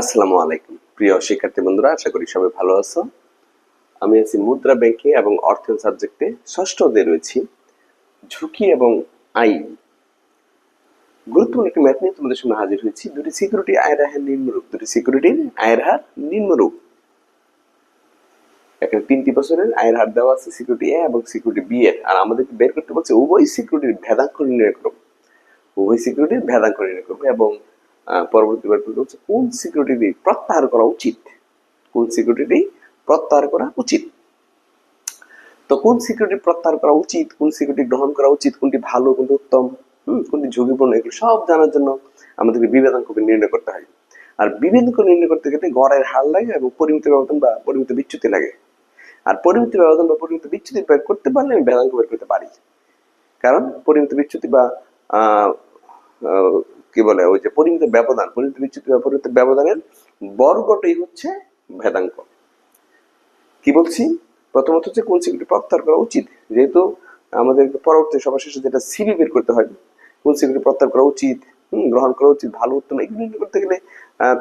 আসসালামু আলাইকুম। প্রিয় শিক্ষার্থী বন্ধুরা, আশা করি সবাই ভালো আছো। আমি আছি মুদ্রা ব্যাংকিং এবং অর্থনীতি সাবজেক্টে ষষ্ঠ অধ্যায়ে রয়েছি, ঝুঁকি এবং আইন। গুরুত্বপূর্ণ একটি ম্যাথ নিয়ে তোমাদের সামনে হাজির হয়েছি। দুটি সিকিউরিটি, আয়ের হার নিম্নরূপ। দুটি সিকিউরিটির আয়ের হার নিম্নরূপ। এখানে তিনটি বছরের আয়ের হার দেওয়া আছে, সিকিউরিটি এ এবং সিকিউরিটি বি এর। আর আমাদেরকে বের করতে বলছে, উভয় সিকিউরিটির ভেদাঙ্ক নির্ণয় করো। উভয় সিকিউরিটির ভেদাঙ্ক নির্ণয় করবে এবং পরবর্তী বার করতে হচ্ছে কোন সিকিউরিটি প্রত্যাহার করা উচিত? কোন সিকিউরিটি প্রত্যাহার করা উচিত? তো কোন সিকিউরিটি প্রত্যাহার করা উচিত? কোন সিকিউরিটি গ্রহণ করা উচিত? কোনটি ভালো, কোনটি উত্তম? কোনটি ঝুঁকিপূর্ণ? এগুলো সব জানার জন্য আমাদেরকে বিবেদাঙ্ককে নির্ণয় করতে হয়। আর বিবেদাঙ্ক নির্ণয় করতে গেলে গড়ের হার লাগে এবং পরিমিত ব্যবধান বা পরিমিত বিচ্যুতি লাগে। আর পরিমিত ব্যবধান বা পরিমিত বিচ্যুতি বের করতে পারলে আমি ভেদাঙ্ক বের করতে পারি। কারণ পরিমিত বিচ্যুতি বা কি বলে, ওই যে পরিমিত ব্যবধান, পরিমিত বিচ্যুতি বা পরিমিত ব্যবধানের বর্গটাই হচ্ছে ভেদাঙ্ক। কি বলছি? প্রথমত হচ্ছে কোন সিকিউরিটি প্রত্যাহার করা উচিত? যেহেতু আমাদের পরবর্তী সবার শেষে যেটা সিবি বের করতে হয়, কোন সিকিউরিটি প্রত্যাহার করা উচিত গ্রহণ করা উচিত, ভালো উত্তম এগুলো করতে গেলে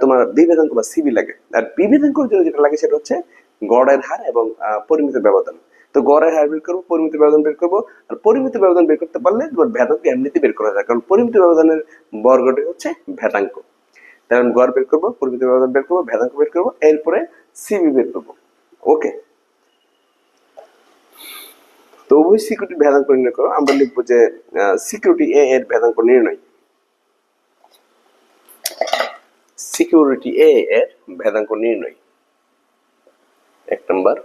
তোমার বিভেদাঙ্ক বা সিবি লাগে। আর বিভেদাঙ্কের জন্য যেটা লাগে সেটা হচ্ছে গড়ের হার এবং পরিমিত ব্যবধান। তো গড়ের হার বের করব, পরিমিত ব্যবধান বের করব, আর পরিমিত ব্যবধান বের করতে পারলে তোমার ভেদাঙ্ক এমনিতে বের করা যায়। কারণ পরিমিত ব্যবধানের বর্গটি হচ্ছে ভেদাঙ্ক। আমি গড় বের করব, পরিমিত ব্যবধান বের করব, ভেদাঙ্ক বের করব, এরপরে সিবি বের করব। ওকে? তো উভয় সিকিউরিটি ভেদাঙ্ক নির্ণয় করো। আমরা লিখব যে সিকিউরিটি এ এর ভেদাঙ্ক নির্ণয়। সিকিউরিটি এ এর ভেদাঙ্ক নির্ণয়। এক নম্বর।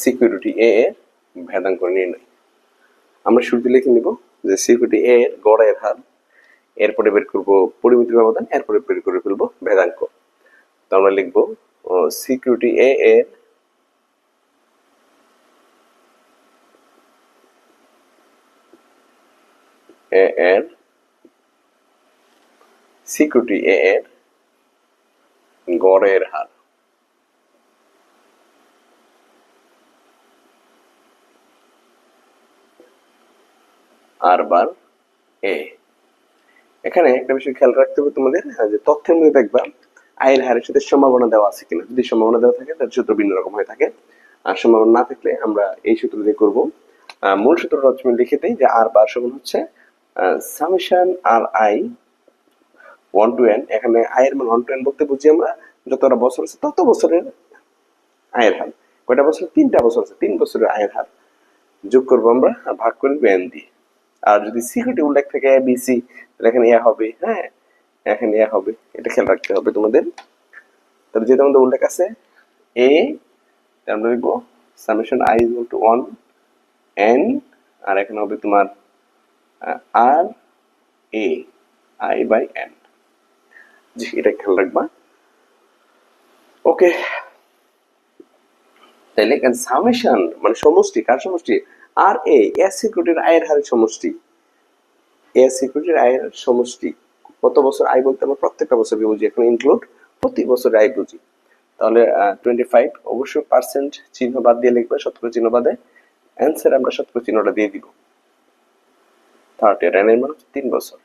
সিকিউরিটি এ এর ভেদাঙ্ক নির্ণয়। আমরা শুরুতে লিখে নিব যে সিকিউরিটি এ এর গড়ের হার, এরপরে বের করব পরিমিত ব্যবধান, এরপরে বের করে ফেলব ভেদাঙ্ক। তো আমরা লিখব সিকিউরিটি এ এর এ এর সিকিউরিটি এ এর গড়ের হার। আর বার এ এখানে একটা বিষয় খেয়াল রাখতে হবে তোমাদের যে তথ্যের মধ্যে দেখবা আয়ের হারের সাথে সম্ভাবনা দেওয়া আছে কিনা। যদি সম্ভাবনা দেওয়া থাকে তার সূত্র ভিন্ন রকম হয়ে থাকে। আর সম্ভাবনা না থাকলে আমরা এই সূত্র দিয়ে করব। মূল লিখে দিই যে আর বার সমান হচ্ছে R I one to N এখানে আয়ের মান ওয়ান টু এন বলতে বুঝি আমরা, যতটা বছর আছে তত বছরের আয়ের হার। কয়টা বছর? তিনটা বছর আছে, তিন বছরের আয়ের হার। যোগ করব আমরা ভাগ করে দিয়ে। আর যদি সিকিউরিটি উল্লেখ থাকে এ বি সি তাহলে এখানে এ হবে হ্যাঁ? এখানে এ হবে, এটা খেয়াল রাখতে হবে তোমাদের। তাহলে যেটা আমাদের উল্লেখ আছে এ আমরা লিখব summation I equal to one N R এখানে হবে তোমার R A I by N জি, এটা খেয়াল রাখবা। ওকে তাহলে সামেশন মানে সমষ্টি, কার সমষ্টি? আর এ এস সিকিউরিটির আয়ের হারের সমষ্টি। এ সিকিউরিটির আয়ের সমষ্টি, কত বছর আয় বলতে আমরা প্রত্যেকটা বছর বুঝি এখন ইনক্লুড প্রতি বছর আয় বুঝি। তাহলে টোয়েন্টি ফাইভ অবশ্যই পার্সেন্ট চিহ্ন বাদ দিয়ে লিখবে, শতকরা চিহ্ন বাদে অ্যান্সার আমরা শতকরা চিহ্নটা দিয়ে দিব। থার্টি আর এর মান তিন বছর।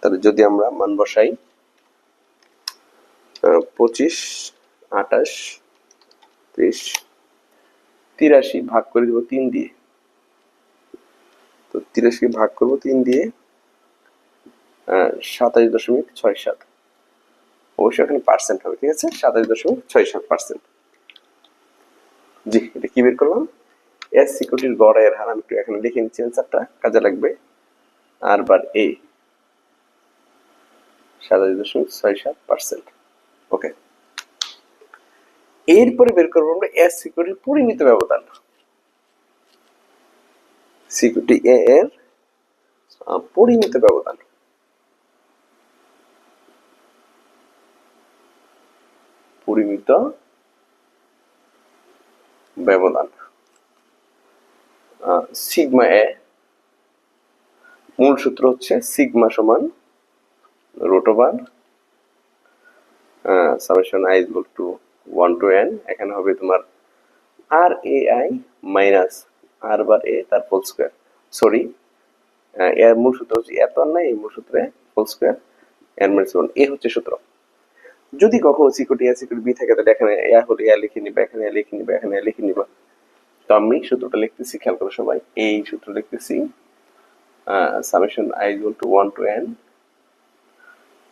তাহলে যদি আমরা মান বসাই পঁচিশ, আঠাশ, ত্রিশ তিরাশি ভাগ করে দেবো তিন দিয়ে। তো তিরাশি ভাগ করব তিন দিয়ে সাতাশ দশমিক ছয় সাত। অবশ্যই এখানে পার্সেন্ট হবে, ঠিক আছে? সাতাশ দশমিক ছয় সাত পার্সেন্ট জি, এটা কি বের করলাম? এস সিকিউরিটির গড়ের হার, আমি একটু এখানে লিখে নিচ্ছি অ্যান্সারটা কাজে লাগবে। আর বার এ সাতাশ দশমিক ছয় সাত পার্সেন্ট ওকে এরপরে বের করব আমরা এস সিকিউরিটির পরিমিত ব্যবধান। সিকিউরিটি এ এর পরিমিত ব্যবধান। পরিমিত ব্যবধান। সিগমা এ মূল সূত্র হচ্ছে সিগমা সমান root over summation I equal to one to N এখানে হবে তোমার R A I minus R bar এ তার হোল স্কোয়ার সরি এর মূল সূত্র হচ্ছে, এত আর নাই, এই মূল সূত্রে whole square N minus one এ হচ্ছে সূত্র। যদি কখনো সিকিউরিটি এ সিকিউরিটি বি থাকে, তাহলে এখানে এ হলে এ লিখে নিবা, এখানে এ লিখে নিবা, এখানে এ লিখে নিবা। তো আমি সূত্রটা লিখতেছি, খেয়াল করো সবাই, এই সূত্র লিখতেছি summation I equal to one to N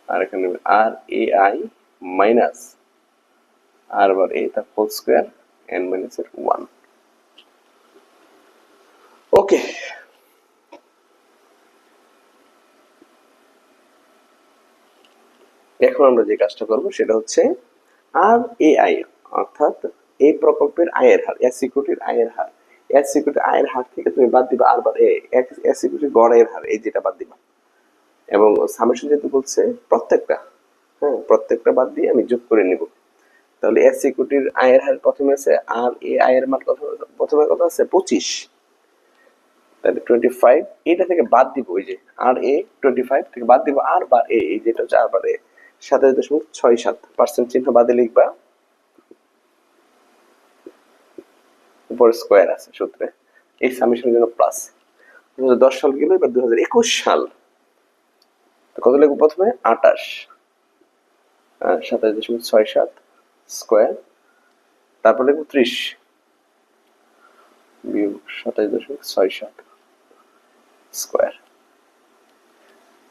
R এখানে R A I minus R bar এ তার হোল স্কোয়ার এন মাইনাস এর ওকে এখন আমরা যে কাজটা করব সেটা হচ্ছে আর এ আই অর্থাৎ এই প্রকল্পের আয়ের হার এস সিকিউরিটির আয়ের হার। এস সিকিউরিটির আয়ের হার থেকে তুমি বাদ দিবা আর বার এস সিকিউরিটির গড়ের হার, এই যেটা বাদ দিবা। এবং সামেশন যেহেতু বলছে প্রত্যেকটা হ্যাঁ প্রত্যেকটা বাদ দিয়ে আমি যোগ করে নিব। তাহলে এস সিকিউরিটির আয়ের হার প্রথমে আছে, আর এ আয়ের মান কত প্রথমে কত আছে? পঁচিশ। তাহলে টোয়েন্টি ফাইভ থেকে বাদ দিব ওই যে আর এ টোয়েন্টি ফাইভ থেকে বাদ দিব আর বার এ, এই যেটা হচ্ছে আর বার এ। সাতাশ দশমিক ছয় সাত পার্সেন্ট চিহ্ন বাদে লিখবা। উপরে স্কোয়ার আছে সূত্রে। এই সামেশনের জন্য প্লাস দু হাজার দশ সাল গেল এবার দু হাজার একুশ সাল। কত লিখব প্রথমে? আটাশ সাতাশ দশমিক ছয় সাত। স্কোয়ার, তারপর লিখব ত্রিশ। বিয়োগ সাতাশ দশমিক ছয় সাত square.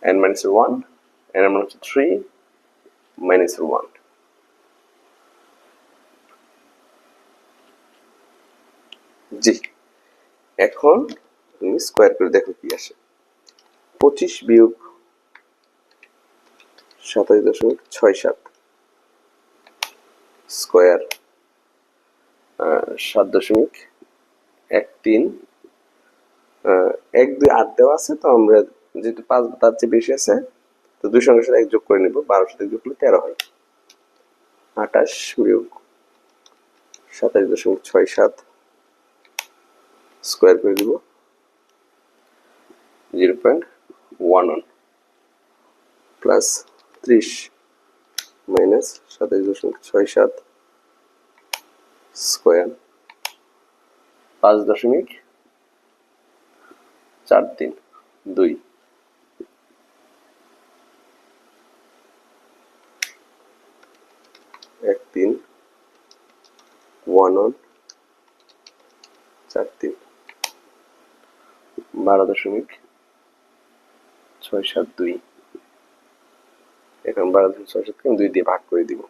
N minus one N মান হচ্ছে থ্রি মাইনাস ওয়ান জি, এখন তুমি স্কোয়ার করে দেখো কি আসে। পঁচিশ বিয়োগ সাতাশ দশমিক ছয় সাত। স্কোয়ার সাত দশমিক এক তিন এক দুই আট দেওয়া আছে, তো আমরা যেহেতু পাঁচ তার চেয়ে বেশি আছে, তো দুই সঙ্গে সাথে এক যোগ করে নিব, বারো সাথে যোগ করলে তেরো হয়। আঠাশ বিয়োগ সাতাশ দশমিক ছয় সাত স্কোয়ার করে দিব, zero point one one plus ত্রিশ মাইনাস সাতাশ দশমিক ছয় সাত স্কোয়ার পাঁচ দশমিক চার তিন দুই। এক তিন ওয়ান ওয়ান চার তিন। বারো দশমিক ছয় সাত দুই। এখন বারো দশমিক ছয় সাতকে দুই দিয়ে ভাগ করে দিব।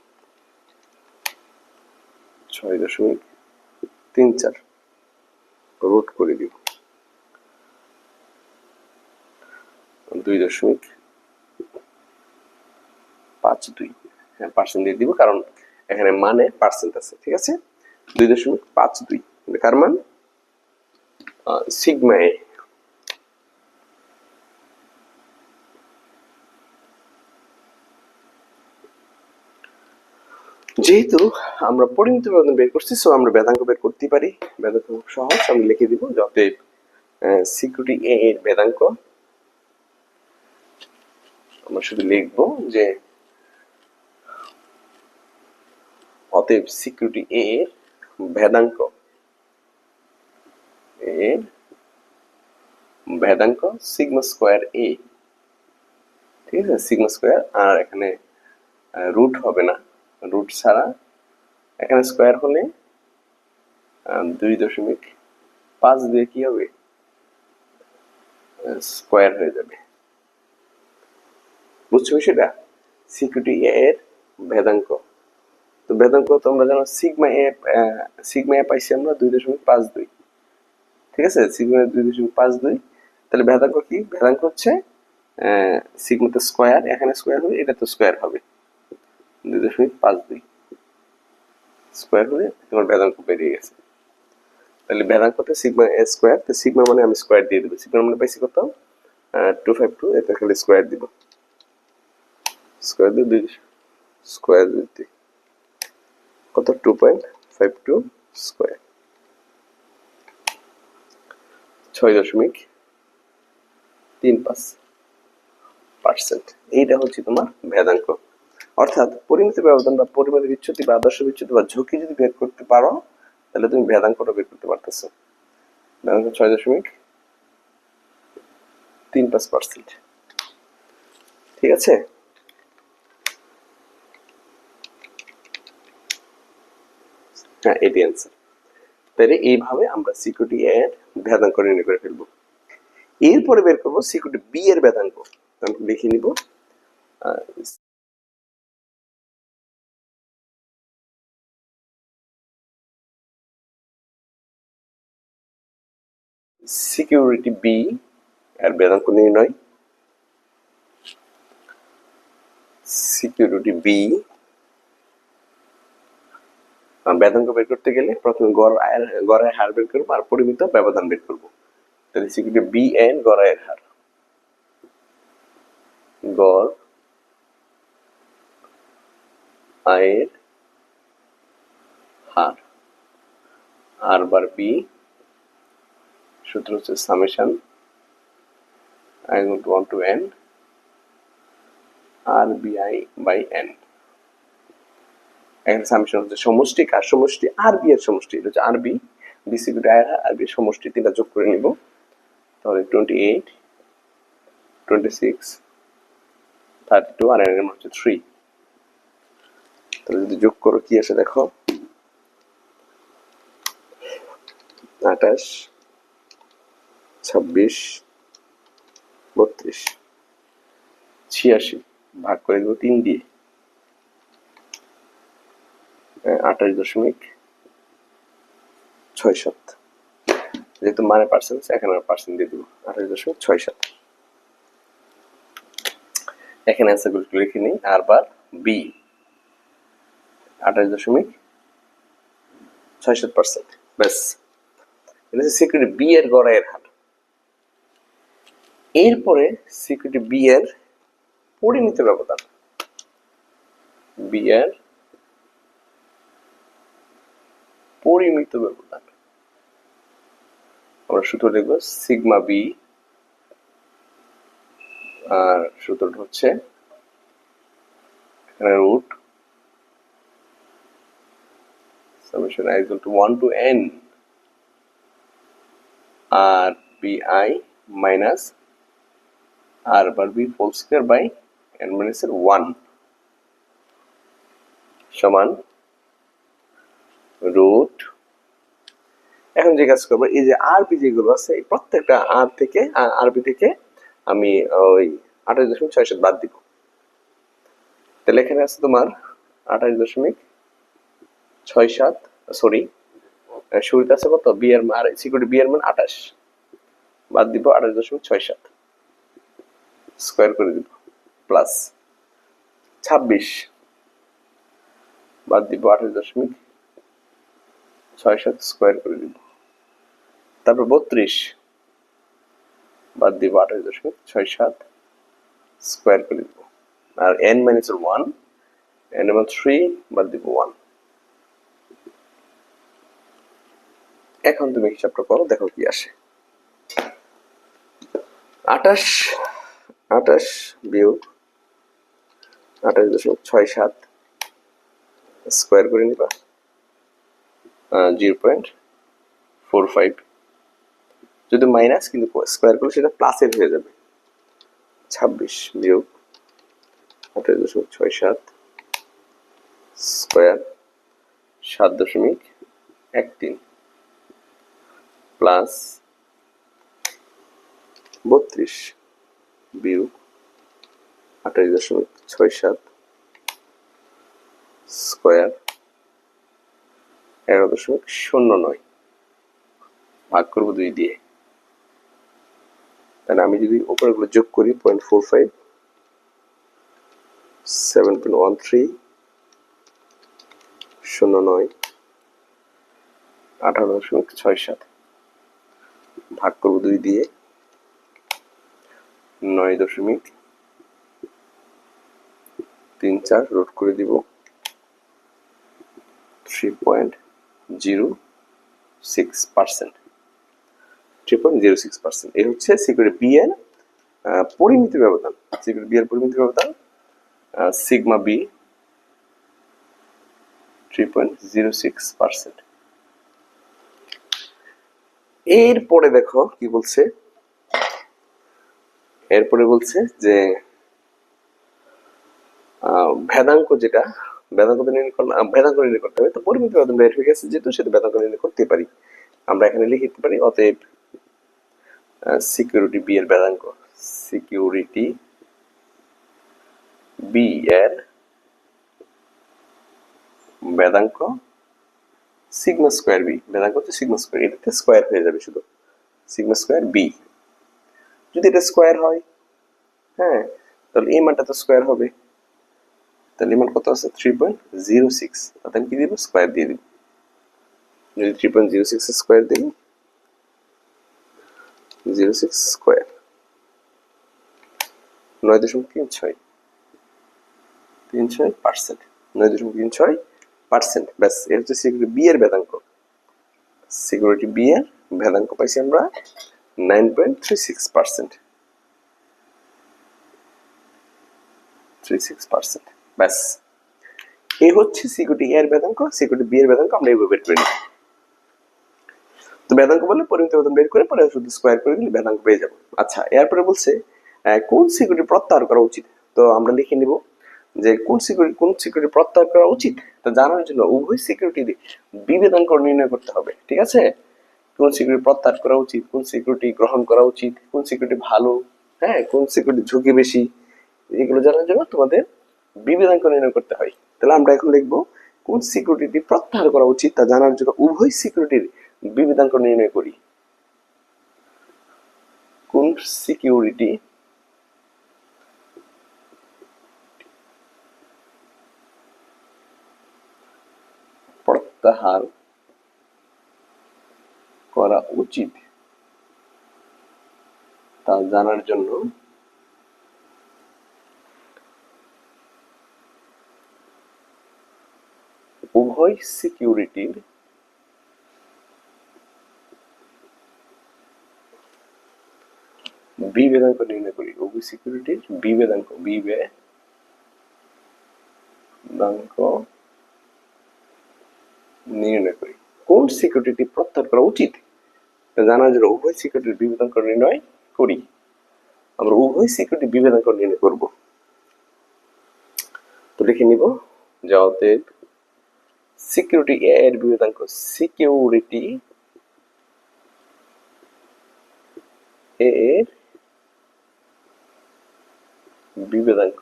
ছয় দশমিক তিন চার। রোট করে দিব। দুই দশমিক পাঁচ দুই। হ্যাঁ পার্সেন্ট দিয়ে দিব, কারণ এখানে মানে পার্সেন্ট আছে, ঠিক আছে? দুই দশমিক পাঁচ দুই। কার মান সিগমা এ যেহেতু আমরা পরিমিত বেতন বের করছি সো আমরা বেদাঙ্ক বের করতে পারি। বেদাঙ্ক খুব সহজ, আমি লিখে দিব যাতে সিকিউরিটি এ এর বেদাঙ্ক। আমরা শুধু লিখব যে অতএব সিকিউরিটি এ এর ভেদাঙ্ক এর ভেদাঙ্ক সিগমা স্কোয়ার এ ঠিক আছে? সিগমা স্কোয়ার আর এখানে রুট হবে না। রুট ছাড়া, এখানে স্কোয়ার হলে দুই দশমিক পাঁচ দিয়ে কি হবে? স্কোয়ার হয়ে যাবে। বুঝছ সেটা সিকিউরিটি এর ভেদাঙ্ক। তো ভেদাঙ্ক তোমরা জানো সিগমা এ সিগমা এ পাইছি আমরা দুই দশমিক পাঁচ দুই। ঠিক আছে? সিগমা দুই দশমিক পাঁচ দুই। তাহলে ভেদাঙ্ক কি? ভেদাঙ্ক হচ্ছে সিগমাতে স্কোয়ার এখানে স্কোয়ার হবে এটা তো স্কোয়ার হবে। দুই দশমিক পাঁচ দুই স্কোয়ার হলে তোমার ভেদাঙ্ক বেরিয়ে গেছে। তাহলে ভেদাঙ্কতে সিগমা এ স্কোয়ার তো সিগমা মানে আমি স্কোয়ার দিয়ে দেবো। সিগমা মানে পাইছি কত টু ফাইভ টু এটা খালি স্কোয়ার দিব। স্কোয়ার দিয়ে দুই স্কোয়ার দিতে কত? Two point five two square ছয় দশমিক তিন পাঁচ পার্সেন্ট এইটা হচ্ছে তোমার ভেদাঙ্ক। অর্থাৎ পরিমিত ব্যবধান বা পরিমিত বিচ্যুতি বা আদর্শ বিচ্যুতি বা ঝুঁকি যদি বের করতে পারো, তাহলে তুমি ভেদাঙ্কটা বের করতে পারতেছো। ছয় দশমিক তিন পাঁচ পার্সেন্ট ঠিক আছে? হ্যাঁ এটি অ্যান্সার তাহলে এইভাবে আমরা সিকিউরিটি এর ভেদাঙ্ক নির্ণয় করে ফেলব। এরপরে বের করব সিকিউরিটি বি এর ভেদাঙ্ক। আমি লিখে নিব সিকিউরিটি বি এর বেদাঙ্ক নির্ণয়। সিকিউরিটি বি বেদাঙ্ক বের করতে গেলে প্রথমে গড় আয়ের হার বের করব আর পরিমিত ব্যবধান বের করব। তাহলে সিকিউরিটি বি এন গড় আয়ের হার। গড় আয়ের হার। আর বার বি সূত্র হচ্ছে সামেশন আই গুণ to one to N R B I by N এখানে সামেশন হচ্ছে সমষ্টি, কার সমষ্টি? আর বি এর সমষ্টি, এটা হচ্ছে R B B security I R B সমষ্টি, তিনটা যোগ করে নিব। তাহলে twenty eight twenty six thirty two R এর হচ্ছে থ্রি তাহলে যদি যোগ করো, কি আসে দেখো? আঠাশ ছাব্বিশ, বত্রিশ, ছিয়াশি, ভাগ করে দেবো তিন দিয়ে। আঠাশ দশমিক ছয় সাত। যেহেতু মানে পার্সেন্ট এখানে পার্সেন্ট দিয়ে দেবো। আঠাশ দশমিক ছয় সাত। এখানে অ্যান্সারগুলো লিখে নিই। আর বার বি আঠাশ দশমিক ছয় সাত পার্সেন্ট ব্যাস। এটা হচ্ছে সিকিউরিটি বি এর গড়াইয়ের হার। এরপরে সিকিউরিটি বি এর পরিমিত ব্যবধান। বি এর পরিমিত ব্যবধান। আমরা সূত্র লিখব সিগমা বি আর সূত্রটা হচ্ছে root summation i equal to 1 to n r b i minus r bar b whole square by n minus 1 সমান রুট এখন যে কাজ করব, এই যে আরবি যেগুলো আছে, এই প্রত্যেকটা আর থেকে আরবি থেকে আমি ওই আঠাশ দশমিক ছয় সাত বাদ দিব। তাহলে এখানে আছে তোমার আঠাশ দশমিক ছয় সাত সরি শুরুতে আছে কত? বিয়ের মান, আর সিকিউরিটি বিয়ের মান আঠাশ। বাদ দিব আঠাশ দশমিক ছয় সাত। স্কোয়ার করে দিব প্লাস ছাব্বিশ। বাদ দিব আঠাশ দশমিক ছয় সাত স্কোয়ার করে দিব। তারপর বত্রিশ। বাদ দিব আঠাশ দশমিক ছয় সাত স্কোয়ার করে দিব। আর এন মাইনাস ওয়ান এন এমন থ্রি বাদ দিব ওয়ান এখন তুমি হিসাবটা করো, দেখো কি আসে। আঠাশ আঠাশ বিয়োগ আঠাশ দশমিক ছয় সাত স্কোয়ার করে নিবা। Zero point four five. যদি মাইনাস, কিন্তু স্কোয়ার করলে সেটা প্লাসের হয়ে যাবে। ছাব্বিশ বিয়োগ আঠাশ দশমিক ছয় সাত স্কোয়ার সাত দশমিক এক তিন প্লাস বত্রিশ। বিয়োগ আঠাশ দশমিক ছয় সাত স্কোয়ার এগারো দশমিক শূন্য নয়। ভাগ করব দুই দিয়ে। তাহলে আমি যদি উপরেগুলো যোগ করি point four five seven point one three শূন্য নয়, আঠারো দশমিক ছয় সাত। ভাগ করব দুই দিয়ে। নয় দশমিক তিন চার রোড করে দিব three point zero six percent three point zero six percent এই হচ্ছে সিকিউরিটি বি এর পরিমিতি ব্যবধান। সিকিউরিটি বি এর পরিমিতি ব্যবধান sigma B three point zero six percent এরপরে দেখো কি বলছে? এরপরে বলছে যে ভেদাঙ্ক যেটা আহ, ভেদাঙ্ক নির্ণয় করতে হবে। তো পরিমিত ব্যবধান বের হয়ে গেছে যেহেতু সেটা ভেদাঙ্ক নির্ণয় করতে পারি। আমরা এখানে লিখে দিতে পারি অতএব সিকিউরিটি বি এর ভেদাঙ্ক সিকিউরিটি বি এর বেদাঙ্ক সিগমা স্কোয়ার বি বেদাঙ্ক হচ্ছে সিগমা স্কোয়ার এটাতে স্কোয়ার হয়ে যাবে শুধু সিগমা স্কোয়ার বি যদি এটা স্কোয়ার হয় হ্যাঁ তাহলে এই মানটা তো স্কোয়ার হবে। তাহলে মান কত আছে? থ্রি পয়েন্ট জিরো সিক্স তাতে আমি কি দিব? স্কোয়ার দিয়ে দিব। যদি three point zero six square দিই জিরো সিক্স স্কোয়ার নয় দশমিক তিন ছয়। তিন ছয় পার্সেন্ট নয় দশমিক তিন ছয় পার্সেন্ট ব্যাস এর হচ্ছে সিকিউরিটি বি এর বেদাঙ্ক। সিকিউরিটি বি এর ভেদাঙ্ক পাইছি আমরা করে করে করে আচ্ছা এরপরে বলছে কোন সিকিউরিটি প্রত্যাহার করা উচিত? তো আমরা লিখে নিব যে কোন সিকিউরিটি কোন সিকিউরিটি প্রত্যাহার করা উচিত? তা জানার জন্য উভয় সিকিউরিটি বিবেদন নির্ণয় করতে হবে, ঠিক আছে? কোন সিকিউরিটি প্রত্যাহার করা উচিত, কোন সিকিউরিটি গ্রহণ করা উচিত, কোন সিকিউরিটি ভালো হ্যাঁ কোন সিকিউরিটি ঝুঁকি বেশি, এগুলো জানার জন্য তোমাদের বিবেদাঙ্ক নির্ণয় করতে হয়। তাহলে আমরা এখন লিখব কোন সিকিউরিটি প্রত্যাহার করা উচিত তা জানার জন্য উভয় সিকিউরিটির বিবেদাঙ্ক নির্ণয় করি। কোন সিকিউরিটি প্রত্যাহার করা উচিত। তা জানার জন্য উভয় সিকিউরিটির বিবেদাঙ্ক নির্ণয় করি। উভয় সিকিউরিটির বিবেদাঙ্ক বিবেদাঙ্ক নির্ণয় করি। কোন সিকিউরিটি প্রত্যাহার করা উচিত? তা জানার জন্য উভয় সিকিউরিটির বিবেদাঙ্ক নির্ণয় করি। আমরা উভয় সিকিউরিটি বিবেদাঙ্ক নির্ণয় করব। তো লিখে নিব যে সিকিউরিটি এ এর বিবেদাঙ্ক সিকিউরিটি এ এর বিবেদাঙ্ক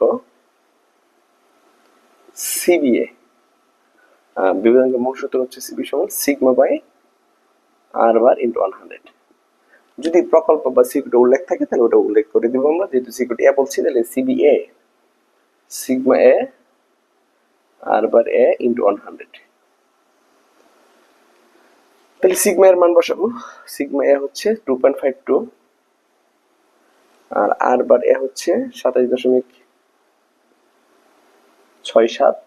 সিবিএ বিবেদাঙ্ক মূল সূত্র হচ্ছে সিবি সমান sigma by R bar into one hundred যদি প্রকল্প বা সিকিউরিটি উল্লেখ থাকে, তাহলে ওটা উল্লেখ করে দিব আমরা। যেহেতু সিকিউরিটি এ বলছি তাহলে CBA sigma A R bar A into one hundred তাহলে সিগমা এর মান বসাবো। সিগমা এ হচ্ছে টু পয়েন্ট ফাইভ টু আর আর বার এ হচ্ছে সাতাশ দশমিক ছয় সাত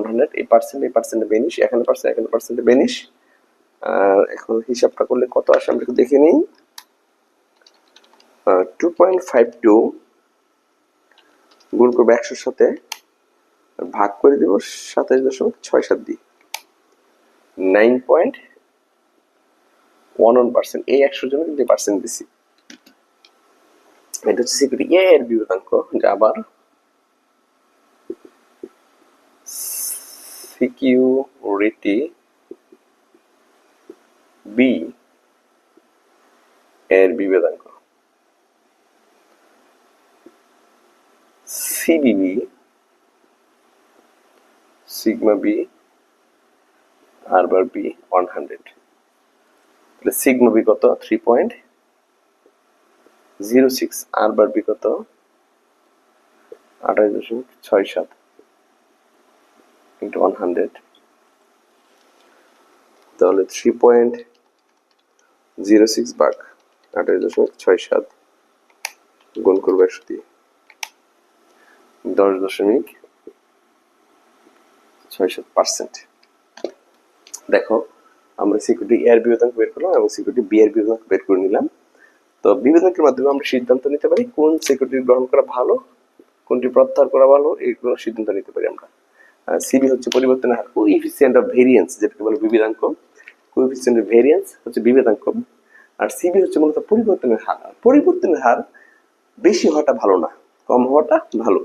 ওয়ান হান্ড্রেড এই পার্সেন্ট এই পার্সেন্টে বেনিশ এখানে পার্সেন্ট এখানে পার্সেন্টে বেনিশ আর এখন হিসাবটা করলে কত আসে আমরা একটু দেখে নিই। টু পয়েন্ট ফাইভ টু গুণ করব একশোর সাথে ভাগ করে দিব সাতাশ দশমিক ছয় সাত দিয়ে। Nine point one one percent এই একশোর জন্য কিন্তু পার্সেন্ট দিছি। এটা হচ্ছে সিকিউরিটি এর বিবেদাঙ্ক যা আবার সিকিউরিটি বি এর বিবেদাঙ্ক CBB sigma B R bar B one hundred sigma B কত? Three point zero six R bar B কত? আঠাশ দশমিক ছয় সাত। ওয়ান হান্ড্রেড তাহলে থ্রি পয়েন্ট জিরো গুণ করব একশো দিয়ে দশ দশমিক ছয় সাত পার্সেন্ট দেখো, আমরা সিকিউরিটি এর বিবেদন বের করলাম এবং সিকিউরিটি বি এর বিবেদন বের করে নিলাম। তো বিবেচকের মাধ্যমে আমরা সিদ্ধান্ত নিতে পারি কোন সিকিউরিটি গ্রহণ করা ভালো, কোনটি প্রত্যাহার করা ভালো এইগুলো সিদ্ধান্ত নিতে পারি আমরা। সিবি হচ্ছে পরিবর্তনের হার। কোইফিসিয়েন্ট অফ ভেরিয়েন্স যেটাকে বলে বিভেদাঙ্ক কোইফিসিয়েন্ট অফ ভেরিয়েন্স হচ্ছে বিভেদাঙ্ক আর সিবি হচ্ছে মূলত পরিবর্তনের হার। পরিবর্তনের হার বেশি হওয়াটা ভালো না, কম হওয়াটা ভালো।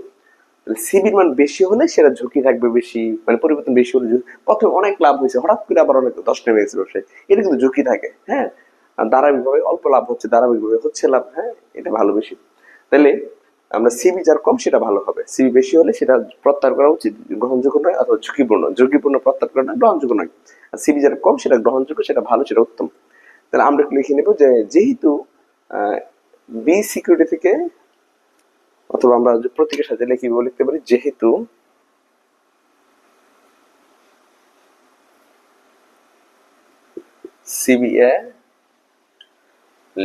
সিবির মান বেশি হলে সেটা ঝুঁকি থাকবে বেশি মানে পরিবর্তন বেশি হলে প্রথমে অনেক লাভ হয়েছে, হঠাৎ করে আবার অনেক দশ নেমে গেছে ব্যবসায় এটা কিন্তু ঝুঁকি থাকে হ্যাঁ? ধারাবাহিকভাবে অল্প লাভ হচ্ছে, ধারাবাহিকভাবে হচ্ছে লাভ হ্যাঁ? এটা ভালো বেশি। তাহলে আমরা সিবি যার কম, সেটা ভালো হবে। সিবি বেশি হলে সেটা প্রত্যাহার করা উচিত। গ্রহণযোগ্য নয়, অথবা ঝুঁকিপূর্ণ। ঝুঁকিপূর্ণ প্রত্যাহার করা গ্রহণযোগ্য নয়। আর সিবি যার কম, সেটা গ্রহণযোগ্য, সেটা ভালো, সেটা উত্তম। তাহলে আমরা একটু লিখে নেব যে, যেহেতু বি সিকিউরিটি থেকে, অথবা আমরা প্রতীকের সাথে লিখি লিখতে পারি, যেহেতু সিবিএ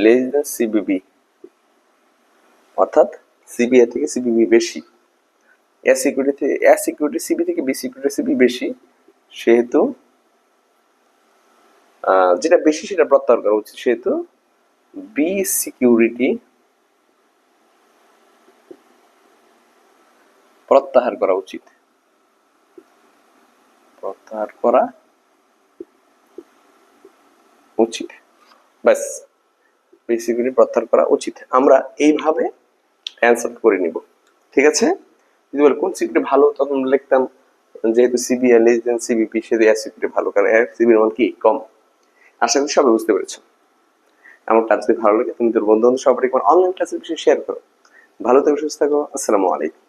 লেস দেন সিবিবি অর্থাৎ সিবিএ থেকে সিবিবি বেশি। এ সিকিউরিটি থেকে এ সিকিউরিটি সিবি থেকে বি সিকিউরিটি সিবি বেশি। সেহেতু যেটা বেশি সেটা প্রত্যাহার করা উচিত। সেহেতু বি সিকিউরিটি প্রত্যাহার করা উচিত। প্রত্যাহার করা উচিত। ব্যাস বেসিক্যালি প্রত্যাহার করা উচিত। আমরা এইভাবে অ্যান্সার করে নিব। ঠিক আছে? যদি বলে কোন সিপিটা ভালো, তখন লিখতাম যেহেতু সিবিআই লেস দেন সিবিপি সেহেতু এস সিপিটা ভালো, কারণ এর সিবির মান কি? কম। আশা করি সবাই বুঝতে পেরেছ। আমার ক্লাস যদি ভালো লাগে, তুমি তোর বন্ধু বান্ধব সবাই অনলাইন ক্লাসের বিষয়ে শেয়ার করো। ভালো থাকো, সুস্থ থাকো, আসসালামু আলাইকুম।